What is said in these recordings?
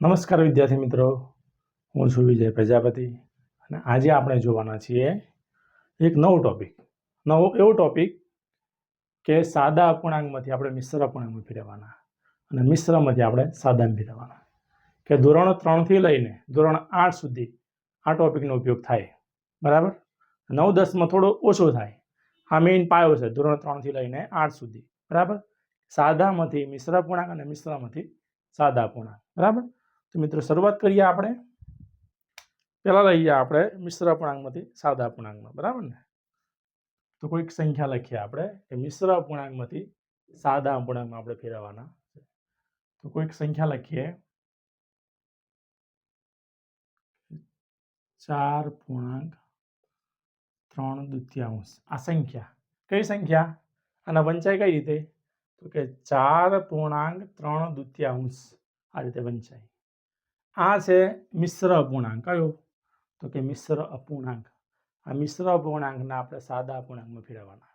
નમસ્કાર વિદ્યાર્થી મિત્રો. હું છું વિજય પ્રજાપતિ અને આજે આપણે જોવાના છીએ એક નવો ટોપિક નવો એવો ટોપિક કે સાદા અપૂર્ણાંકમાંથી આપણે મિશ્ર અપૂર્ણાંકમાં ફેરવવાના અને મિશ્રમાંથી આપણે સાદામાં ફેરવવાના કે ધોરણ ત્રણથી લઈને ધોરણ આઠ સુધી આ ટોપિકનો ઉપયોગ થાય. બરાબર? નવ દસમાં થોડો ઓછો થાય. આ મેઇન પાયો છે ધોરણ ત્રણથી લઈને આઠ સુધી. બરાબર? સાદામાંથી મિશ્ર અપૂર્ણાંક અને મિશ્રમાંથી સાદા અપૂર્ણાંક. બરાબર? તો મિત્રો શરૂઆત કરીએ આપણે. પહેલાં લઈએ આપણે મિશ્ર અપૂર્ણાંકમાંથી સાદા અપૂર્ણાંકમાં બરાબર ને? તો કોઈક સંખ્યા લખીએ આપણે કે મિશ્ર અપૂર્ણાંકમાંથી સાદા અપૂર્ણાંકમાં આપણે ફેરવવાના છે. તો કોઈક સંખ્યા લખીએ. ચાર પૂર્ણાંક ત્રણ દુત્યાંશ. આ સંખ્યા. કઈ સંખ્યા? આના વંચાય કઈ રીતે? તો કે ચાર પૂર્ણાંક ત્રણ દુત્યાંશ આ રીતે વંચાય. આ છે મિશ્ર અપૂર્ણાંક કયો તો કે મિશ્ર અપૂર્ણાંક. આ મિશ્ર અપૂર્ણાંકને આપણે સાદા અપૂર્ણાંકમાં ફેરવવાના.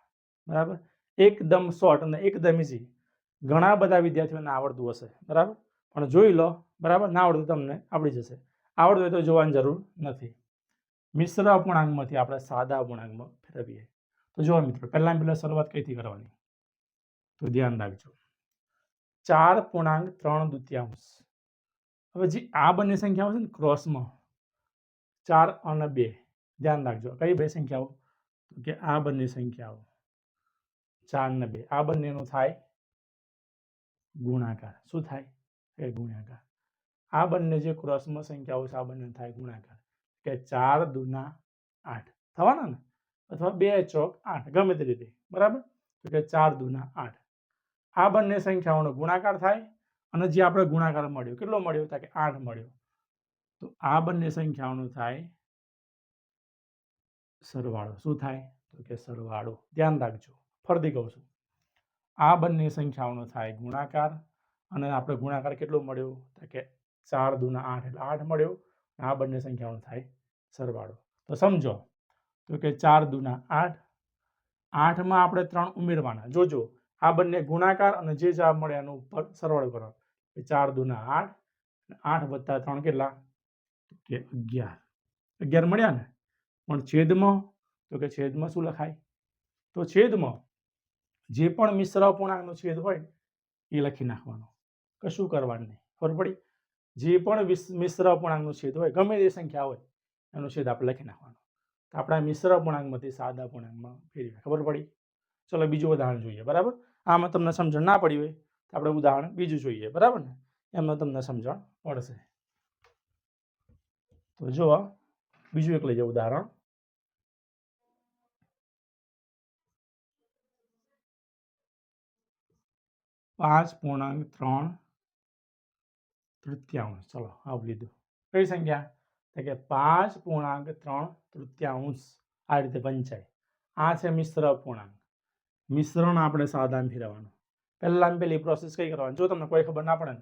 બરાબર? એકદમ શોર્ટ અને એકદમ ઇઝી ઘણા બધા વિદ્યાર્થીઓને આવડતું હશે. બરાબર? પણ જોઈ લો. બરાબર? ના આવડતું તમને આવડી જશે. આવડતું હોય તો જોવાની જરૂર નથી. મિશ્ર અપૂર્ણાંકમાંથી આપણે સાદા અપૂર્ણાંકમાં ફેરવીએ. તો જોવા મિત્રો, પહેલાં પહેલાં શરૂઆત કઈથી કરવાની? તો ધ્યાન રાખજો. ચાર પૂર્ણાંક ત્રણ દુત્યાંશ. હવે જે આ બંને સંખ્યાઓ છે ને ક્રોસમાં, ચાર અને બે, ધ્યાન રાખજો. કઈ બે સંખ્યાઓ? તો કે આ બંને સંખ્યાઓ, ચાર ને બે. આ બંનેનો થાય ગુણાકાર. શું થાય? કે ગુણાકાર. આ બંને જે ક્રોસમાં સંખ્યાઓ છે, આ બંને થાય ગુણાકાર. કે ચાર દુના આઠ. થવાના ને? અથવા બે ચોક આઠ. ગમે તે રીતે. બરાબર? તો કે ચાર દુના આઠ. આ બંને સંખ્યાઓનો ગુણાકાર થાય અને જે આપણે ગુણાકાર મળ્યો, કેટલો મળ્યો? તો કે આઠ મળ્યો. તો આ બંને સંખ્યાઓનો થાય સરવાળો. શું થાય? તો કે સરવાળો. ધ્યાન રાખજો. ફરીથી કહું છું. આ બંને સંખ્યાઓનો થાય ગુણાકાર અને આપણે ગુણાકાર કેટલો મળ્યો? તો કે ચાર દુના આઠ એટલે આઠ મળ્યો. આ બંને સંખ્યાઓનો થાય સરવાળો. તો સમજો. તો કે ચાર દુના આઠ. આઠમાં આપણે ત્રણ ઉમેરવાના. જોજો. આ બંને ગુણાકાર અને જે જવાબ મળે એનો ઉપર સરવાળો કરો. કે ચાર દુના આઠ આઠ વત્તા ત્રણ કેટલા? કે અગિયાર. અગિયાર મળ્યા ને? પણ છેદમાં, તો કે છેદમાં શું લખાય? તો છેદમાં જે પણ મિશ્ર અપૂર્ણાંકનો છેદ હોય, એ લખી નાખવાનો. કશું કરવાનું નહીં. ખબર પડી? જે પણ મિશ્ર અપૂર્ણાંકનો છેદ હોય, ગમે તે સંખ્યા હોય, એનો છેદ આપણે લખી નાખવાનો. તો આપણા મિશ્ર અપૂર્ણાંકમાંથી સાદા અપૂર્ણાંકમાં ફેરવી ખબર પડી? ચલો બીજું ઉદાહરણ જોઈએ. બરાબર? આમાં તમને સમજણ ના પડી હોય આપણે ઉદાહરણ બીજું જોઈએ, બરાબર ને? એમાં તમને સમજણ પડશે તો જુઓ બીજું એક લઈએ ઉદાહરણ. પાંચ પૂર્ણાંક ત્રણ તૃતીયાંશ. ચલો, આવું લીધું. કઈ સંખ્યા? તો કે પાંચ પૂર્ણાંક ત્રણ તૃતીયાંશ. આ રીતે વંચાય આ છે મિશ્ર પૂર્ણાંક. મિશ્રણ આપણે સાવધાન ફેરવવાનું પહેલાં પહેલી પ્રોસેસ કઈ કરવાની? જો તમને કોઈ ખબર ના પડે ને,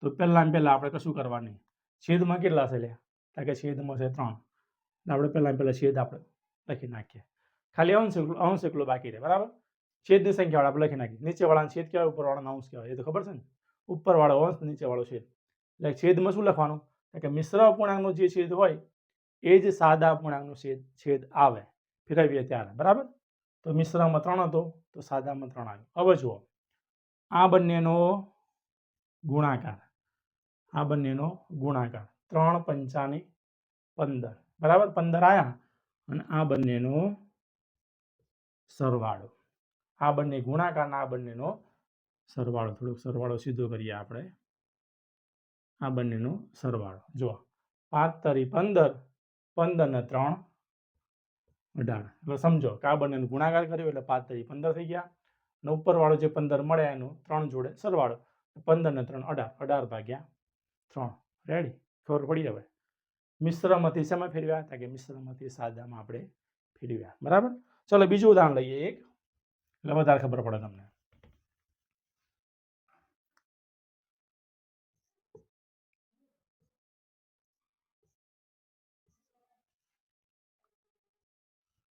તો પહેલાં પહેલાં આપણે કશું કરવાની? છેદમાં કેટલા છે તો કે છેદમાં છે ત્રણ. આપણે પહેલાં પહેલાં છેદ આપણે લખી નાખીએ. ખાલી અંશ અંશ એકલો બાકી રહે, બરાબર? છેદની સંખ્યાવાળા આપણે લખી નાખીએ. નીચેવાળાને છેદ કહેવાય, ઉપરવાળાનો અંશ કહેવાય. એ તો ખબર છે ને? ઉપરવાળો અંશ, નીચેવાળો છેદ. એટલે છેદમાં શું લખવાનું? કે મિશ્ર અપૂર્ણાંકનો જે છેદ હોય, એ જ સાદા અપૂર્ણાંકનો છેદ છેદ આવે. ફેરવીએ ત્યારે, બરાબર? તો મિશ્રમાં ત્રણ હતો, તો સાદામાં ત્રણ આવ્યો. હવે જુઓ. આ બંનેનો ગુણાકાર. આ બંનેનો ગુણાકાર. ત્રણ પંચાની પંદર. બરાબર? પંદર આવ્યા અને આ બંનેનો સરવાળો. આ બંને ગુણાકાર આ બંનેનો સરવાળો. થોડોક સરવાળો સીધો કરીએ આપણે. આ બંનેનો સરવાળો. જુઓ. પાંચ તરી પંદર. પંદર ને ત્રણ અઢાર. એટલે સમજો કે આ બંનેનો ગુણાકાર કર્યો એટલે પાંચ તરી પંદર થઈ ગયા. અને ઉપરવાળો જે પંદર મળે એનું ત્રણ જોડે સરવાળો. પંદર ને ત્રણ અઢાર અઢાર ભાગ્યા ત્રણ. રેડી ખબર પડી હવે? મિશ્રમાંથી શેમાં ફેરવ્યા? હતા કે મિશ્રમાંથી સાદામાં આપણે ફેરવ્યા. બરાબર? ચલો બીજું ઉદાહરણ લઈએ એક. એટલે વધારે ખબર પડે તમને.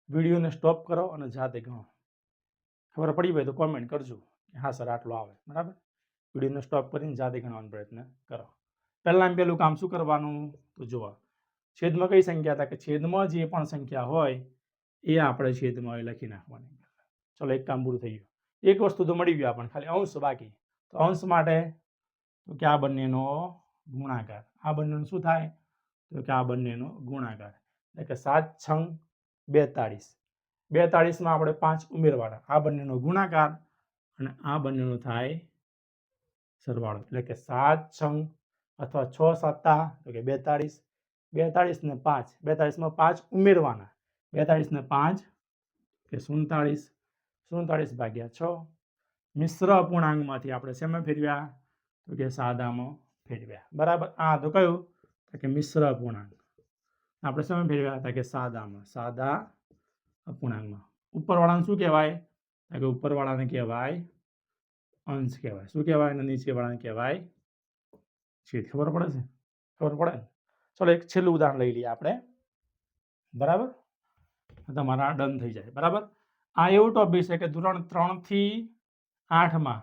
વિડીયોને સ્ટોપ કરો અને જાતે ગણો. ખબર પડી હોય તો કોમેન્ટ કરજો. કે હા સર, આટલો આવે. બરાબર? વિડીયોને સ્ટોપ કરીને જાતે ગણવાનો પ્રયત્ન કરો. પહેલાં પેલું કામ શું કરવાનું? તો જુઓ. છેદમાં કઈ સંખ્યા હતા? કે છેદમાં જે પણ સંખ્યા હોય, એ આપણે છેદમાં લખી નાખવાની. ચલો, એક કામ પૂરું થઈ ગયું. એક વસ્તુ તો મળી ગયું આપણને. ખાલી અંશ બાકી. તો અંશ માટે તો કે આ બંનેનો ગુણાકાર. આ બંનેનું શું થાય? તો કે આ બંનેનો ગુણાકાર. એટલે કે સાત છંગ બેતાળીસ. બેતાળીસમાં આપણે પાંચ ઉમેરવાના. આ બંનેનો ગુણાકાર અને આ બંનેનો થાય સરવાળો. એટલે કે સાત છંગ અથવા છ સત્તા, તો કે બેતાળીસ. બેતાળીસ ને પાંચ. બેતાળીસમાં પાંચ ઉમેરવાના. બેતાળીસ ને પાંચ કે સુડતાળીસ. સુડતાળીસ ભાગ્યા છ. મિશ્ર અપૂર્ણાંકમાંથી આપણે શેમાં ફેરવ્યા? તો કે સાદામાં ફેરવ્યા. બરાબર? આ તો કયું? તો કે મિશ્ર અપૂર્ણાંક. આપણે શેમાં ફેરવ્યા? હતા કે સાદામાં. સાદા અપૂર્ણાંકમાં ઉપરવાળાને શું કહેવાય? કે ઉપરવાળાને કહેવાય અંશ કહેવાય. શું કહેવાય? અને નીચેવાળાને કહેવાય છેદ. ખબર પડે છે? ખબર પડે ને? ચલો એક છેલ્લું ઉદાહરણ લઈ લઈએ આપણે. બરાબર? તમારા ડન થઈ જાય. બરાબર? આ એવું ટોપિક છે કે ધોરણ ત્રણથી આઠમાં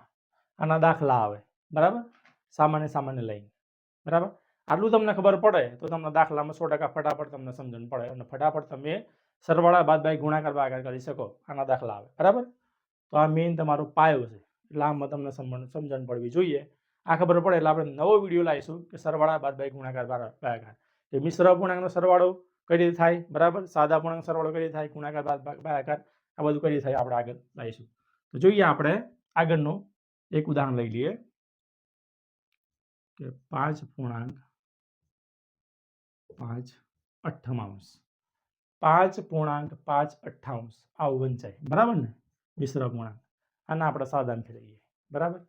આના દાખલા આવે. બરાબર? સામાન્ય સામાન્ય લઈને. બરાબર? આટલું તમને ખબર પડે તો તમને દાખલામાં સો ટકા ફટાફટ તમને સમજણ પડે. અને ફટાફટ તમે સરવાળા બાદબાકી ગુણાકાર ભાગાકાર કરી શકો, આના દાખલા આવે. બરાબર? તો આ મેઇન તમારો પાયો છે. એટલે આમાં તમને સમજણ પડવી જોઈએ. આ ખબર પડે એટલે આપણે નવો વીડિયો લાવીશું કે સરવાળા બાદબાકી ગુણાકાર ભાગા- ભાગાકાર કે મિશ્ર અપૂર્ણાંકનો સરવાળો કઈ રીતે થાય? બરાબર? સાદા અપૂર્ણાંક સરવાળો કઈ રીતે થાય? ગુણાકાર બાદ ભાગાકાર આ બધું કઈ રીતે થાય? આપણે આગળ લાવીશું. તો જોઈએ આપણે આગળનું એક ઉદાહરણ લઈ લઈએ. કે પાંચ પૂર્ણાંક પાંચ અઠ્ઠામાંશ પાંચ પૂર્ણાંક, પાંચ અઠ્ઠાવંશ આવું વંચાય બરાબર ને? મિશ્ર પૂર્ણાંક. આના આપણે સાદામાં લઈએ. બરાબર?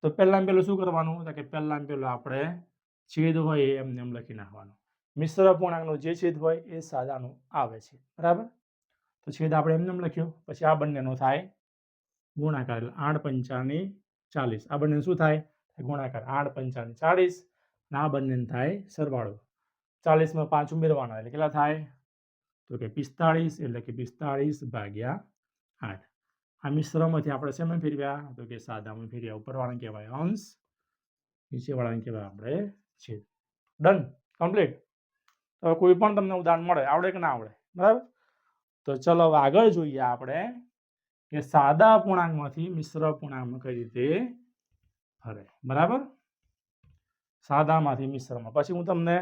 તો પહેલાં પહેલું શું કરવાનું? તો કે પહેલાં પહેલું આપણે છેદ હોય એ એમને એમ લખી નાખવાનું. મિશ્ર પૂર્ણાંકનો જે છેદ હોય એ સાદાનો આવે છે. બરાબર? તો છેદ આપણે એમને એમ લખ્યો. પછી આ બંનેનો થાય ગુણાકાર. એટલે આઠ પંચાની ચાલીસ. આ બંને શું થાય ગુણાકાર. આઠ પંચાની ચાલીસ. અને આ બંનેને થાય સરવાળો. ચાલીસમાં પાંચ ઉમેરવાના. એટલે કેટલા થાય? તો કે પિસ્તાળીસ એટલે કે પિસ્તાળીસ ભાગ્યા આઠ. આ મિશ્રમાંથી આપણે શેમાં ફેરવ્યા? તો કે સાદામાં ફેરવ્યા, ઉપરવાળાને કહેવાય અંશ, નીચેવાળાને કહેવાય આપણે છેદ. ડન કમ્પ્લીટ તો કોઈ પણ તમને ઉદાહરણ મળે, આવડે કે ના આવડે? બરાબર? તો ચલો આગળ જોઈએ આપણે કે સાદા પૂર્ણાંકમાંથી મિશ્ર પૂર્ણાંકમાં કઈ રીતે ફરે. બરાબર? સાદામાંથી મિશ્રમાં. પછી હું તમને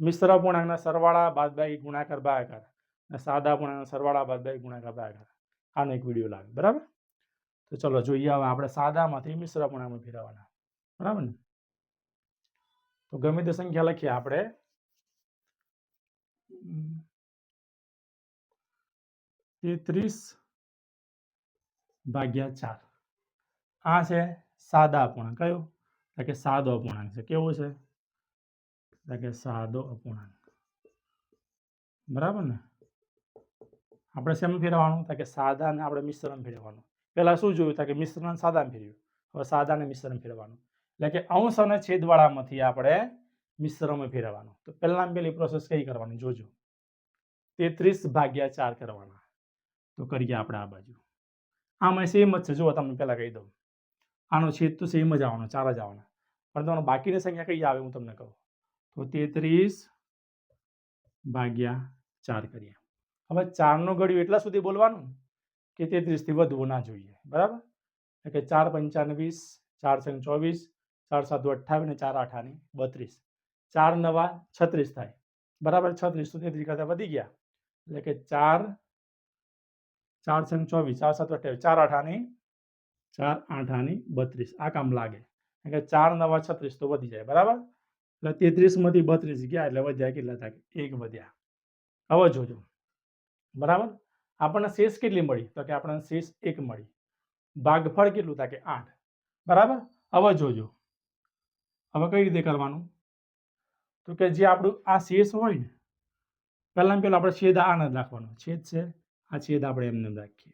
મિશ્ર પૂર્ણાંકના સરવાળા બાદબાકી ગુણાકાર ભાગાકાર અને સાદા પૂર્ણાંકના સરવાળા બાદબાકી ગુણાકાર ભાગાકાર આનો એક વીડિયો લાવે બરાબર તો ચલો જોઈએ હવે આપણે સાદામાંથી મિશ્ર પૂર્ણાંકમાં ફેરવવાના. બરાબર ને? તો ગમે તે સંખ્યા લખીએ આપણે. ઉમ, તેત્રીસ ભાગ્યા ચાર. આ છે સાદા અપૂર્ણાંક કયો? તો કે સાદો અપૂર્ણાંક છે. કેવો છે? તો કે સાદો અપૂર્ણાંક. બરાબર ને? આપણે શેમાં ફેરવવાનું? તો કે સાદા ને આપણે મિશ્રણ ફેરવવાનું. પહેલાં શું જોયું? તો કે મિશ્રણ સાદામાં ફેરવ્યું. હવે સાદાને મિશ્રણ ફેરવવાનું. એટલે કે અંશ અને છેદવાળામાંથી આપણે મિશ્રમાં ફેરવવાનું. તો પહેલાં પહેલી પ્રોસેસ કઈ કરવાની? જોજો. તેત્રીસ ભાગ્યા ચાર કરવાના. તો કરીએ આપણે આ બાજુ. આમાં સેમ જ છે. જુઓ, તમને પહેલાં કહી દઉં. આનો છેદ તો સેમ જ આવવાનો, ચાર જ આવવાના. પણ તમારે બાકીની સંખ્યા કઈ આવે? હું તમને કહું. તો તેત્રીસ ભાગ્યા ચાર કરીએ. હવે ચારનું ઘડ્યું એટલા સુધી બોલવાનું કે તેત્રીસથી વધવું ના જોઈએ, બરાબર? એટલે કે ચાર પંચાને વીસ, ચાર સંગ ચોવીસ, ચાર સાત અઠ્ઠાવીસ ચાર આઠાની બત્રીસ. ચાર નવા છત્રીસ થાય, બરાબર? છત્રીસ તો તેત્રીસ કરતાં વધી ગયા. એટલે કે ચાર ચાર સંગ ચોવીસ, ચાર સાત અઠ્ઠાવીસ, ચાર આઠાની ચાર આઠાની બત્રીસ. આ કામ લાગે. એટલે ચાર નવા છત્રીસ તો વધી જાય, બરાબર? એટલે તેત્રીસમાંથી બત્રીસ ગયા એટલે વધ્યા કેટલા થાય? એક વધ્યા. હવે જોજો. બરાબર? આપણને શેષ કેટલી મળી? તો કે આપણને શેષ એક મળી. ભાગફળ કેટલું થાય? કે આઠ. બરાબર? હવે જોજો. હવે કઈ રીતે કરવાનું? તો કે જે આપણું આ શેષ હોય ને પહેલાં પહેલાં આપણે છેદ આને જ રાખવાનો. છેદ છે, આ છેદ આપણે એમને એમ રાખીએ.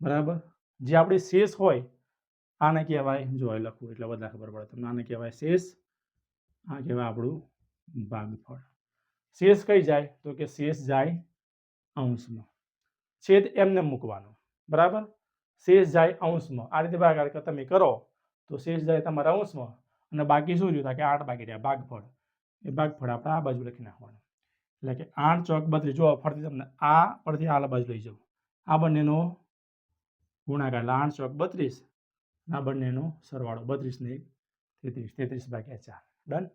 બરાબર? જે આપણી શેષ હોય, આને કહેવાય, જો લખવું એટલે બધા ખબર પડે તમને, આને કહેવાય શેષ આ કહેવાય આપણું ભાગફળ શેષ કઈ જાય? તો કે શેષ જાય અંશમાં. છેદ એમને મૂકવાનો. બરાબર? શેષ જાય અંશમાં. આ રીતે ભાગાકાર તમે કરો, તો શેષ જાય તમારા અંશમાં. અને બાકી શું રહ્યું? કે આઠ બાકી રહ્યા. ભાગફળ એ ભાગફળ આપણે આ બાજુ લખી નાખવાનું. એટલે કે આઠ ચોક બત્રીસ. જો ફરતી તમને આ પરથી આ બાજુ લઈ જાઉં. આ બંનેનો ગુણાકાર. એટલે આઠ ચોક બત્રીસ. આ બંનેનો સરવાળો બત્રીસ ને તેત્રીસ. તેત્રીસ ભાગ્યા ચાર. ડન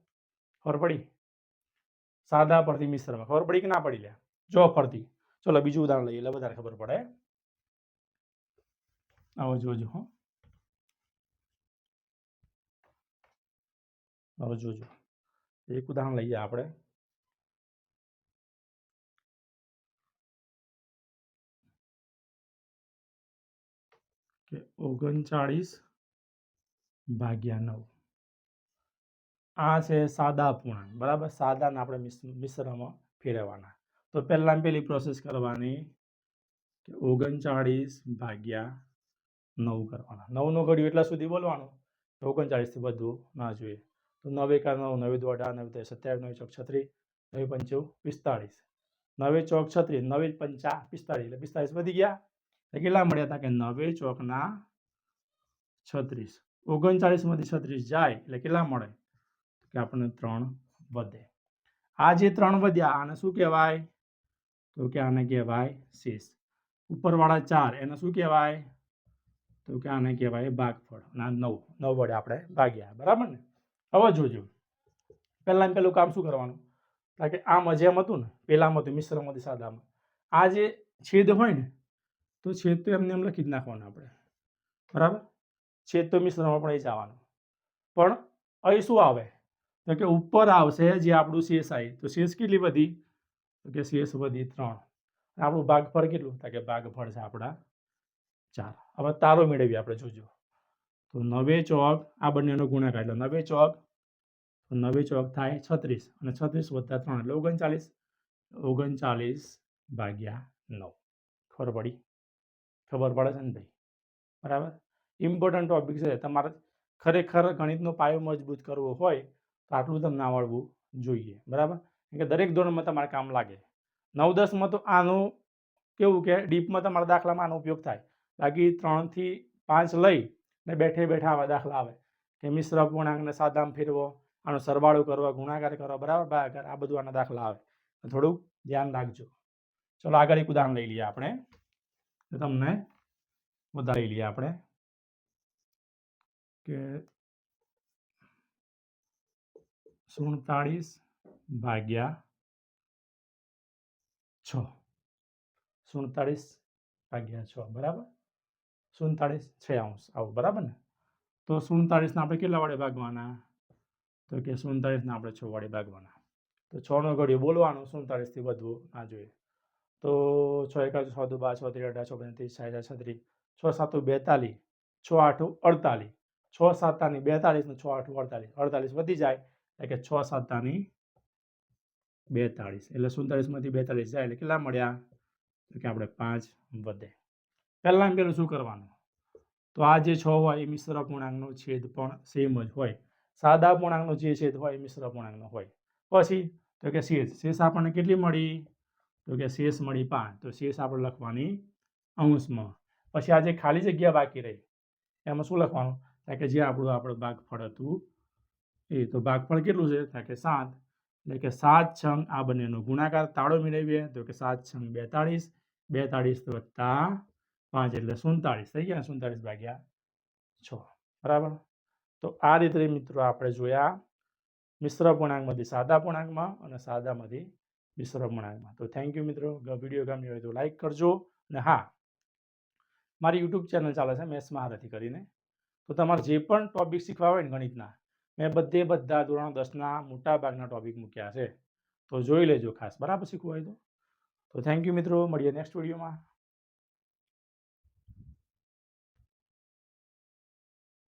ખબર પડી? સાદા પરથી મિશ્રમાં ખબર પડી કે ના પડી લે? જો ફરતી. ચલો, બીજું ઉદાહરણ લઈએ. એટલે વધારે ખબર પડે. આવો જોજો, હો. આવો જોજો. એક ઉદાહરણ લઈએ આપણે. કે ઓગણચાળીસ ભાગ્યા નવ. આ છે સાદા પૂર્ણાંક બરાબર? સાદાને આપણે મિશ્ર- મિશ્રમાં ફેરવવાના. તો પહેલાં પેલી પ્રોસેસ કરવાની કે ઓગણચાળીસ ભાગ્યા નવ કરવાના. નવનો ઘડ્યું એટલા સુધી બોલવાનું? તો ઓગણચાળીસથી વધુ ના જોઈએ. તો નવે કા નવ, નવે દો અઢાર નવે સત્યાવીસ, નવે ચોક છત્રીસ, નવે પંચો પિસ્તાળીસ. નવે ચોક છત્રીસ, નવે પંચા પિસ્તાળીસ. એટલે પિસ્તાળીસ વધી ગયા. કેટલા મળ્યા હતા કે નવે ચોકના છત્રીસ? ઓગણચાળીસમાંથી છત્રીસ જાય એટલે કેટલા મળે? કે આપણને ત્રણ વધે. આ જે ત્રણ વધ્યા, આને શું કહેવાય? તો કે આને કહેવાય શેષ. ઉપરવાળા ચાર, એને શું કહેવાય? તો કે આને કહેવાય ભાગફળ. આ નવ નવ વડે આપણે ભાગ્યા. બરાબર ને? હવે જોજો. પહેલાં પહેલું કામ શું કરવાનું? કારણ કે આમ અજેમ હતું ને, પહેલાંમાં હતું મિશ્રમાંથી સાદામાં. આ જે છેદ હોય ને, તો છેદ તો એમને એમ લખી જ નાખવાનું આપણે. બરાબર? છેદ તો મિશ્રમાં પણ એ જ આવવાનું. પણ અહીં શું આવે? તો કે ઉપર આવશે જે આપણું શેષ આવી તો શેષ કેટલી વધી? તો કે શેષ વધી ત્રણ. આપણું ભાગફળ કેટલું? તો કે ભાગફળ છે આપણા ચાર. હવે તારો મેળવીએ આપણે, જોજો. તો નવે ચોક, આ બંનેનો ગુણાકાર. એટલે નવે ચોક નવે ચોક થાય છત્રીસ. અને છત્રીસ વત્તા ત્રણ એટલે ઓગણચાલીસ. ઓગણચાલીસ ભાગ્યા નવ. ખબર પડી? ખબર પડે છે ને ભાઈ? બરાબર? ઇમ્પોર્ટન્ટ ટોપિક છે. તમારે ખરેખર ગણિતનો પાયો મજબૂત કરવો હોય તો આટલું તમને આવડવું જોઈએ, બરાબર? કે દરેક ધોરણમાં તમારે કામ લાગે. નવ, દસમાં તો આનું કેવું કે ડીપમાં તમારા દાખલામાં આનો ઉપયોગ થાય. બાકી ત્રણથી પાંચ લઈ ને બેઠે બેઠા આવા દાખલા આવે. કે મિશ્ર પૂર્ણાંકને સાદામાં ફેરવો, આનો સરવાળો કરવો, ગુણાકાર કરવો બરાબર? ભાગાકાર, આ બધું આના દાખલા આવે. થોડુંક ધ્યાન રાખજો. ચલો આગળ એક ઉદાહરણ લઈ લઈએ આપણે. તમને બધા લઈ લઈએ આપણે. કે સુડતાળીસ ભાગ્યા છ. સુડતાળીસ ભાગ્યા છ, બરાબર? સુડતાળીસ છ અંશ આવું, બરાબર ને? તો સુડતાળીસને આપણે કેટલા વડે ભાગવાના? તો કે સુડતાળીસને આપણે છ વડે ભાગવાના. તો છનો ઘડિયો બોલવાનું, સુડતાળીસથી વધવું ના જોઈએ. તો છ એકા છ દુ બાર છ ત્રીસ અઢાર, છ પંત્રીસ સાઠ છત્રીસ છ સાતું બેતાલીસ, છ આઠું અડતાલીસ, છ સાતાની બેતાલીસ ને છ આઠું અડતાલીસ અડતાલીસ વધી જાય એટલે કે છ સાતાની બેતાળીસ. એટલે સુડતાળીસમાંથી બેતાળીસ જાય એટલે કેટલા મળ્યા? તો કે આપણે પાંચ વધે. પહેલાં પહેલું શું કરવાનું? તો આ જે છ હોય એ મિશ્ર પૂર્ણાંકનો છેદ પણ સેમ જ હોય. સાદા પૂર્ણાંકનો જે છેદ હોય એ મિશ્ર પૂર્ણાંકનો હોય. પછી તો કે શેષ. શેષ આપણને કેટલી મળી? તો કે શેષ મળી પાંચ. તો શેષ આપણે લખવાની અંશમાં. પછી આ જે ખાલી જગ્યા બાકી રહી, એમાં શું લખવાનું? કે જે આપણું આપણું ભાગફળ હતું એ તો ભાગફળ કેટલું છે? કારણ કે સાત. એટલે કે સાત છંગ, આ બંનેનો ગુણાકાર તાળો મેળવીએ, તો કે સાત છંગ બેતાળીસ બેતાળીસ વત્તા પાંચ એટલે સુડતાળીસ. થઈ ગયા સુડતાળીસ ભાગ્યા છ. બરાબર? તો આ રીતે મિત્રો આપણે જોયા મિશ્ર પૂર્ણાંકમાંથી સાદા પૂર્ણાંકમાં અને સાદામાંથી મિશ્ર પૂર્ણાંકમાં. તો થેન્ક યુ મિત્રો. વીડિયો ગમ્યો હોય તો લાઈક કરજો. અને હા, મારી યુટ્યુબ ચેનલ ચાલે છે, મેથ્સ મહારથી કરીને. તો તમારે જે પણ ટોપિક શીખવા હોય ને ગણિતના મેં બધે બધા ધોરણ દસના મોટાભાગના ટોપિક મૂક્યા છે. તો જોઈ લેજો ખાસ. બરાબર શીખવું હોય તો? તો થેન્ક યુ મિત્રો. મળીએ નેક્સ્ટ વિડીયોમાં